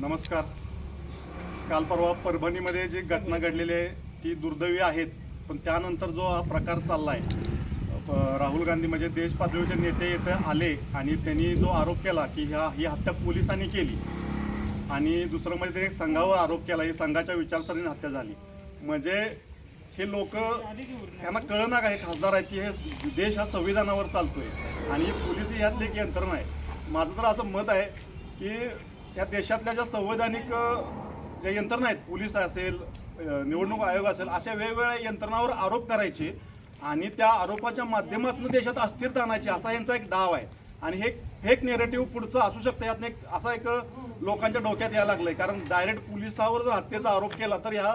नमस्कार. काल परवा परभणीमध्ये जी घटना घडलेली आहे ती दुर्दैवी आहेच. पण त्यानंतर जो हा प्रकार चालला आहे राहुल गांधी म्हणजे देश पातळीचे नेते येथे आले आणि त्यांनी जो आरोप केला की ह्या ही हत्या पोलिसांनी केली. आणि दुसरं म्हणजे त्यांनी संघावर आरोप केला ही संघाच्या विचारसरणीने हत्या झाली. म्हणजे हे लोक यांना कळलं ना का हे खासदार आहेत की हे देश हा संविधानावर चालतोय? आणि पोलीस ही यातली एक यंत्रणा आहे. माझं तर असं मत आहे की या देशातल्या ज्या संवैधानिक ज्या यंत्रणा आहेत पोलीस असेल निवडणूक आयोग असेल अशा वेगवेगळ्या यंत्रणावर आरोप करायचे आणि त्या आरोपाच्या माध्यमातून देशात अस्थिरता आणायची असा यांचा एक डाव आहे. आणि हे फेक नेरेटिव्ह पुढचं असू शकतं यातनं एक असा एक लोकांच्या डोक्यात यायला लागलंय. कारण डायरेक्ट पोलिसावर जर हत्येचा आरोप केला तर ह्या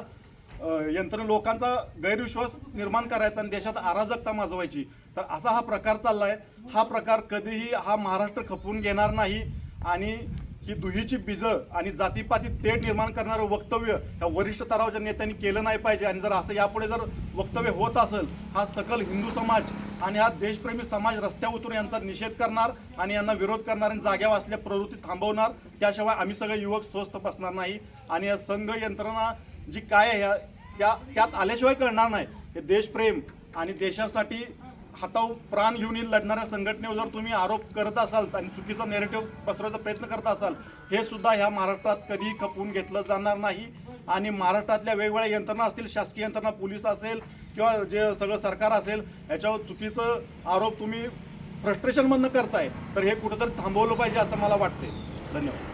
अ, लोकांचा गैरविश्वास निर्माण करायचा आणि देशात अराजकता माजवायची. तर असा हा प्रकार चाललाय. हा प्रकार कधीही हा महाराष्ट्र खपवून घेणार नाही आणि ही दुहीची बीजं आणि जातीपाती तेढ निर्माण करणारं वक्तव्य ह्या वरिष्ठ स्तरावरच्या नेत्यांनी केलं नाही पाहिजे. आणि जर असं यापुढे जर वक्तव्य होत असेल हा सकल हिंदू समाज आणि हा देशप्रेमी समाज रस्त्यावर उतरून यांचा निषेध करणार आणि यांना विरोध करणार आणि जाग्यावर असल्या प्रवृत्ती थांबवणार त्याशिवाय आम्ही सगळे युवक स्वस्थ बसणार नाही. आणि या संघ यंत्रणा जी काय आहे त्या त्यात आल्याशिवाय कळणार नाही. हे देशप्रेम आणि देशासाठी हाताव प्राण घेऊन लढणाऱ्या संघटनेवर जर तुम्ही आरोप करत असाल आणि चुकीचा नेरेटिव्ह पसरवायचा प्रयत्न करत असाल हे सुद्धा ह्या महाराष्ट्रात कधीही खपवून घेतलं जाणार नाही. आणि महाराष्ट्रातल्या वेगवेगळ्या यंत्रणा असतील शासकीय यंत्रणा पोलीस असेल किंवा जे सगळं सरकार असेल याच्यावर चुकीचं आरोप तुम्ही फ्रस्ट्रेशनमधनं करताय तर हे कुठंतरी थांबवलं पाहिजे असं मला वाटते धन्यवाद.